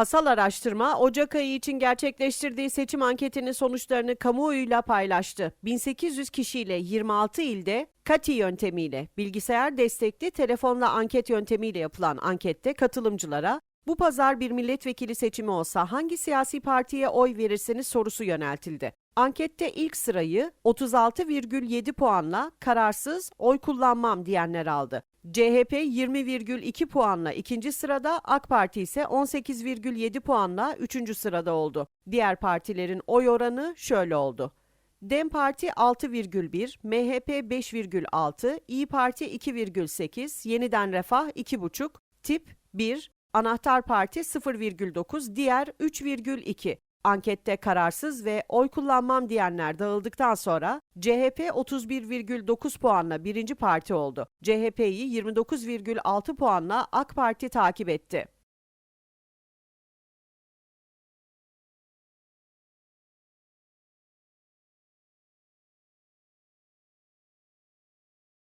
Asal Araştırma, Ocak ayı için gerçekleştirdiği seçim anketinin sonuçlarını kamuoyuyla paylaştı. 1800 kişiyle 26 ilde Kati yöntemiyle, bilgisayar destekli telefonla anket yöntemiyle yapılan ankette katılımcılara bu pazar bir milletvekili seçimi olsa hangi siyasi partiye oy verirsiniz sorusu yöneltildi. Ankette ilk sırayı 36,7 puanla kararsız oy kullanmam diyenler aldı. CHP 20,2 puanla ikinci sırada, AK Parti ise 18,7 puanla üçüncü sırada oldu. Diğer partilerin oy oranı şöyle oldu. DEM Parti 6,1, MHP 5,6, İyi Parti 2,8, Yeniden Refah 2,5, Tip 1, Anahtar Parti 0,9, diğer 3,2. Ankette kararsız ve oy kullanmam diyenler dağıldıktan sonra CHP 31,9 puanla birinci parti oldu. CHP'yi 29,6 puanla AK Parti takip etti.